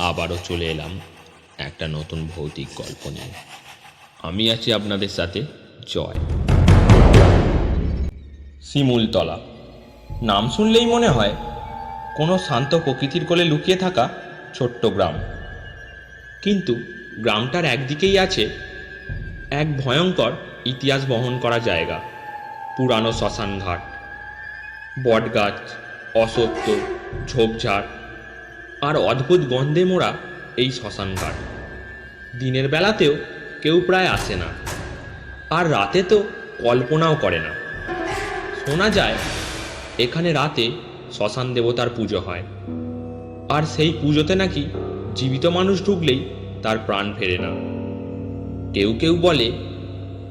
আবারও চলে এলাম একটা নতুন ভৌতিক গল্প নিয়ে। আমি আছি আপনাদের সাথে জয়। শিমুলতলা। নাম শুনলেই মনে হয় কোনো শান্ত প্রকৃতির কোলে লুকিয়ে থাকা ছোট্ট গ্রাম। কিন্তু গ্রামটার একদিকেই আছে এক ভয়ঙ্কর ইতিহাস বহন করা জায়গা, পুরানো শ্মশান ঘাট বটগাছ, অসত্য, ঝোপঝাড় আর অদ্ভুত গন্ধে মোড়া এই শ্মশান ঘাট দিনের বেলাতেও কেউ প্রায় আসে না, আর রাতে তো কল্পনাও করে না। শোনা যায়, এখানে রাতে শ্মশান দেবতার পুজো হয়, আর সেই পুজোতে নাকি জীবিত মানুষ ঢুকলেই তার প্রাণ ফেরে না। কেউ কেউ বলে,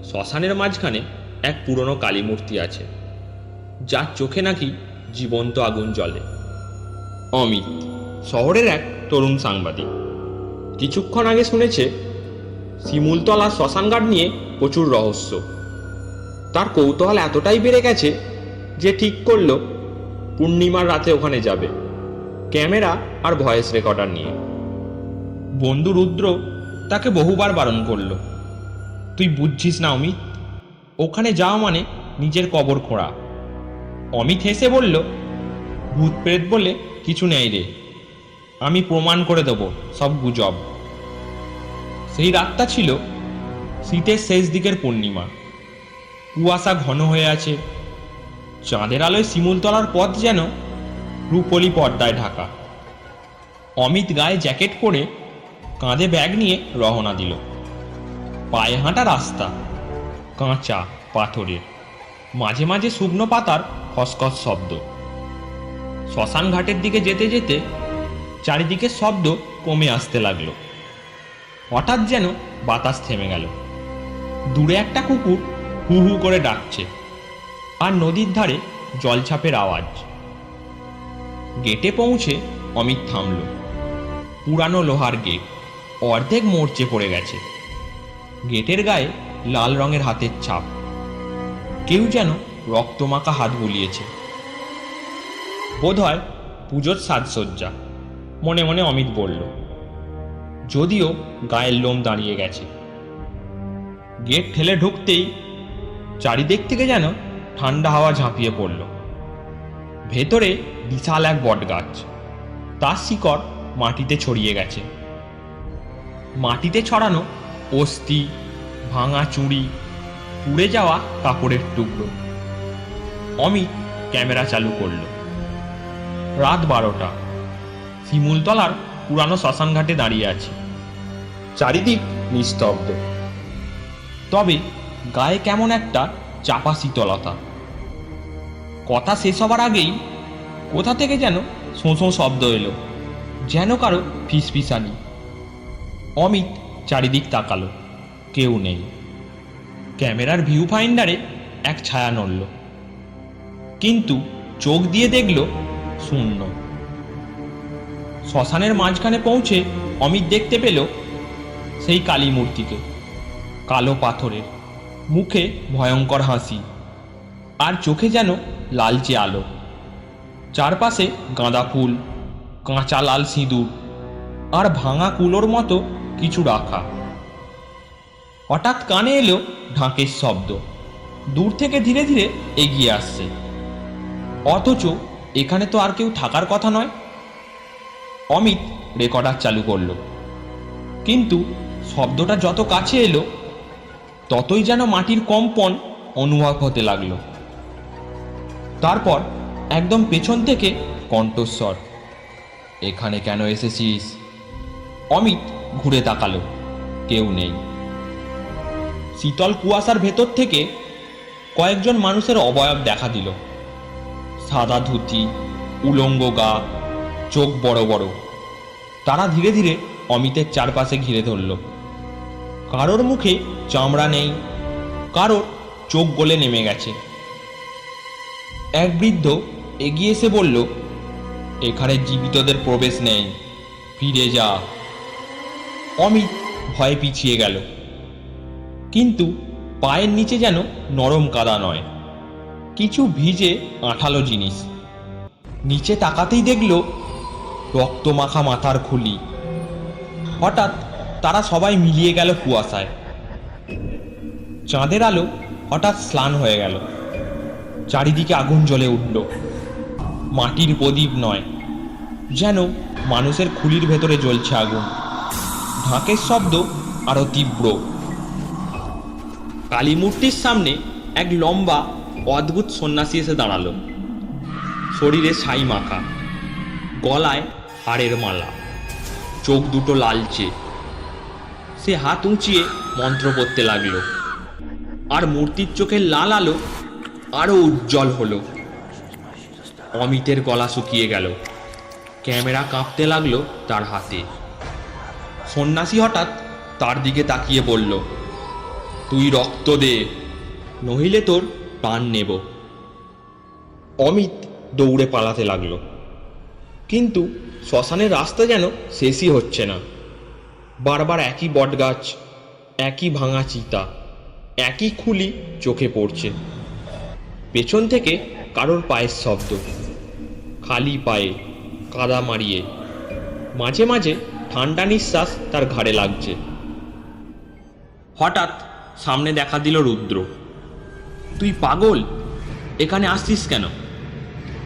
শ্মশানের মাঝখানে এক পুরনো কালী মূর্তি আছে, যার চোখে নাকি জীবন্ত আগুন জ্বলে। অমিত। শহরের এক তরুণ সাংবাদিক। কিছুক্ষণ আগে শুনেছে, শিমুলতলা শ্মশানঘাট নিয়ে প্রচুর রহস্য। তার কৌতূহল এতটাই বেড়ে গেছে যে ঠিক করল, পূর্ণিমার রাতে ওখানে যাবে, ক্যামেরা আর ভয়েস রেকর্ডার নিয়ে। বন্ধু রুদ্র তাকে বহুবার বারণ করল, তুই বুঝছিস না অমিত, ওখানে যাওয়া মানে নিজের কবর খোঁড়া। অমিত হেসে বলল, ভূত প্রেত বলে কিছু নেই রে। আমি প্রমাণ করে দেবো, সব গুজব। সেই রাতটা ছিল শীতের শেষ দিকের পূর্ণিমা। কুয়াশা ঘন হয়ে আছে। চাঁদের আলোয় শিমুলতলার পথ যেন রূপলি পর্দায় ঢাকা। অমিত গায়ে জ্যাকেট পরে কাঁধে ব্যাগ নিয়ে রওনা দিল। পায়ে হাঁটা রাস্তা, কাঁচা পাথরের। মাঝে মাঝে শুকনো পাতার খসখস শব্দ। শ্মশান ঘাটের দিকে যেতে যেতে চারিদিকে শব্দ কমে আসতে লাগল। হঠাৎ যেন বাতাস থেমে গেল। দূরে একটা কুকুর হু হু করে ডাকছে আর নদীর ধারে জলছাপের আওয়াজ। গেটে পৌঁছে অমিত থামল। পুরানো লোহার গেট অর্ধেক মরচে পড়ে গেছে। গেটের গায়ে লাল রঙের হাতের ছাপ। কেউ যেন রক্তমাখা হাত বুলিয়েছে। বোধহয় পুজোর সাজসজ্জা। মনে মনে অমিত বলল, যদিও গায়ের লোম দাঁড়িয়ে গেছে। গেট ঠেলে ঢুকতেই চারিদিক থেকে যেন ঠান্ডা হাওয়া ঝাঁপিয়ে পড়ল। ভেতরে বিশাল এক বটগাছ, তার শিকড় মাটিতে ছড়িয়ে গেছে। মাটিতে ছড়ানো অস্থি, ভাঙা চুড়ি, পুড়ে যাওয়া কাপড়ের টুকরো। অমিত ক্যামেরা চালু করল। রাত বারোটা। শিমুলতলার পুরানো শ্মশানঘাটে দাঁড়িয়ে আছি। চারিদিক নিস্তব্ধ। তবে গায়ে কেমন একটা চাপা শীতলতা। কথা শেষ হবার আগেই কোথা থেকে যেন শোঁ শব্দ এলো যেন কারও ফিসফিসানি। অমিত চারিদিক তাকালো কেউ নেই। ক্যামেরার ভিউ ফাইন্ডারে এক ছায়া নড়ল। কিন্তু চোখ দিয়ে দেখল শূন্য। শ্মশানের মাঝখানে পৌঁছে অমিত দেখতে পেল সেই কালী মূর্তিকে, কালো পাথরের, মুখে ভয়ঙ্কর হাসি আর চোখে যেন লালচে আলো। চারপাশে গাঁদা ফুল, কাঁচা লাল সিঁদুর আর ভাঙা কুলোর মতো কিছু রাখা। হঠাৎ কানে এলো ঢাকের শব্দ। দূর থেকে ধীরে ধীরে এগিয়ে আসছে। অথচ এখানে তো আর কেউ থাকার কথা নয়। অমিত রেকর্ডার চালু করল। কিন্তু শব্দটা যত কাছে এলো, ততই যেন মাটির কম্পন অনুভব হতে লাগল। তারপর একদম পেছন থেকে কণ্ঠস্বর, এখানে কেন এসেছিস? অমিত ঘুরে তাকালো, কেউ নেই। শীতল কুয়াশার ভেতর থেকে কয়েকজন মানুষের অবয়ব দেখা দিল। সাদা ধুতি, উলঙ্গ গা চোখ বড় বড়। তারা ধীরে ধীরে অমিতের চারপাশে ঘিরে ধরল। কারোর মুখে চামড়া নেই, কারোর চোখ গলে নেমে গেছে। এক বৃদ্ধ এগিয়ে এসে বলল, এখানে জীবিতদের প্রবেশ নেই, ফিরে যা। অমিত ভয়ে পিছিয়ে গেল। কিন্তু পায়ের নিচে যেন নরম কাদা নয়, কিছু ভিজে আঠালো জিনিস। নিচে তাকাতেই দেখল রক্তমাখা মাথার খুলি। হঠাৎ তারা সবাই মিলিয়ে গেল কুয়াশায়। চাঁদের আলো হঠাৎ স্নান হয়ে গেল। চারিদিকে আগুন জ্বলে উঠল। মাটির প্রদীপ নয়, যেন মানুষের খুলির ভেতরে জ্বলছে আগুন। ঢাকের শব্দ আরও তীব্র। কালী মূর্তির সামনে এক লম্বা, অদ্ভুত সন্ন্যাসী এসে দাঁড়াল। শরীরে ছাই মাখা। গলায় হাড়ের মালা। চোখ দুটো লালচে। সে হাত উঁচিয়ে মন্ত্র পড়তে লাগল। আর মূর্তির চোখের লাল আলো আরও উজ্জ্বল হলো। অমিতের গলা শুকিয়ে গেল। ক্যামেরা কাঁপতে লাগল তার হাতে। সন্ন্যাসী হঠাৎ তার দিকে তাকিয়ে বলল, তুই রক্ত দে, নহিলে তোর প্রাণ নেব। অমিত দৌড়ে পালাতে লাগল। কিন্তু শ্মশানের রাস্তা যেন শেষই হচ্ছে না। বারবার একই বটগাছ, একই ভাঙা চিতা, একই খুলি চোখে পড়ছে। পেছন থেকে কারোর পায়ের শব্দ, খালি পায়ে কাদা মারিয়ে। মাঝে মাঝে ঠান্ডা নিঃশ্বাস তার ঘাড়ে লাগছে। হঠাৎ সামনে দেখা দিল রুদ্র। তুই পাগল? এখানে আসছিস কেন?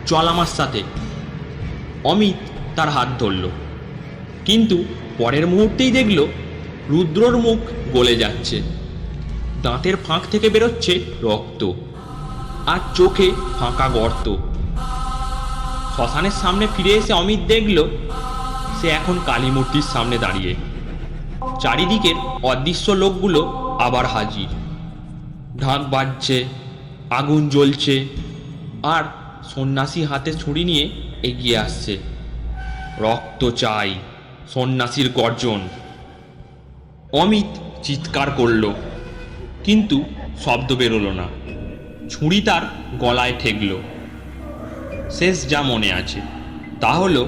চল আমার সাথে। অমিত তার হাত ধরল। কিন্তু পরের মুহূর্তেই দেখল রুদ্রর মুখ গলে যাচ্ছে। দাঁতের ফাঁক থেকে বেরোচ্ছে রক্ত আর চোখে ফাঁকা গর্ত। শ্মশানের সামনে ফিরে এসে অমিত দেখল সে এখন কালী মূর্তির সামনে দাঁড়িয়ে। চারিদিকের অদৃশ্য লোকগুলো আবার হাজির। ঢাক বাজছে, আগুন জ্বলছে আর সন্ন্যাসী হাতে ছুরি নিয়ে এগিয়ে আসছে। রক্ত চাই, সন্ন্যাসীর গর্জন। অমিত চিৎকার করল, কিন্তু শব্দ বেরোলো না। ছুরি তার গলায় ঠেকল। শেষ যা মনে আছে, তা হলো,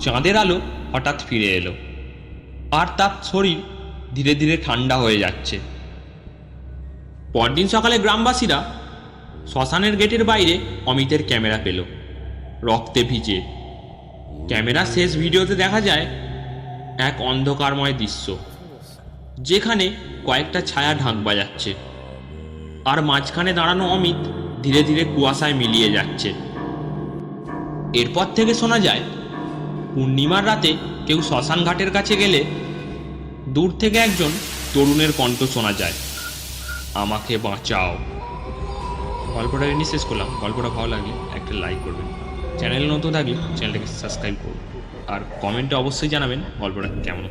চাঁদের আলো হঠাৎ ফিরে এলো, আর তার শরীর ধীরে ধীরে ঠান্ডা হয়ে যাচ্ছে। পরদিন সকালে গ্রামবাসীরা শ্মশানের গেটের বাইরে অমিতের ক্যামেরা পেল। রক্তে ভিজে ক্যামেরা শেষ ভিডিওতে দেখা যায় এক অন্ধকারময় দৃশ্য, যেখানে কয়েকটা ছায়া ঢাক বাজাচ্ছে আর মাঝখানে দাঁড়ানো অমিত ধীরে ধীরে কুয়াশায় মিলিয়ে যাচ্ছে। এরপর থেকে শোনা যায়, পূর্ণিমার রাতে কেউ শ্মশান ঘাটের কাছে গেলে দূর থেকে একজন তরুণের কণ্ঠ শোনা যায়, আমাকে বাঁচাও। গল্পটা এমনি শেষ করলাম। গল্পটা ভালো লাগলে একটা লাইক করবেন। চ্যানেল নতুন থাকলে চ্যানেলটাকে সাবস্ক্রাইব করুন। আর কমেন্টে অবশ্যই জানাবেন গল্পটা কেমন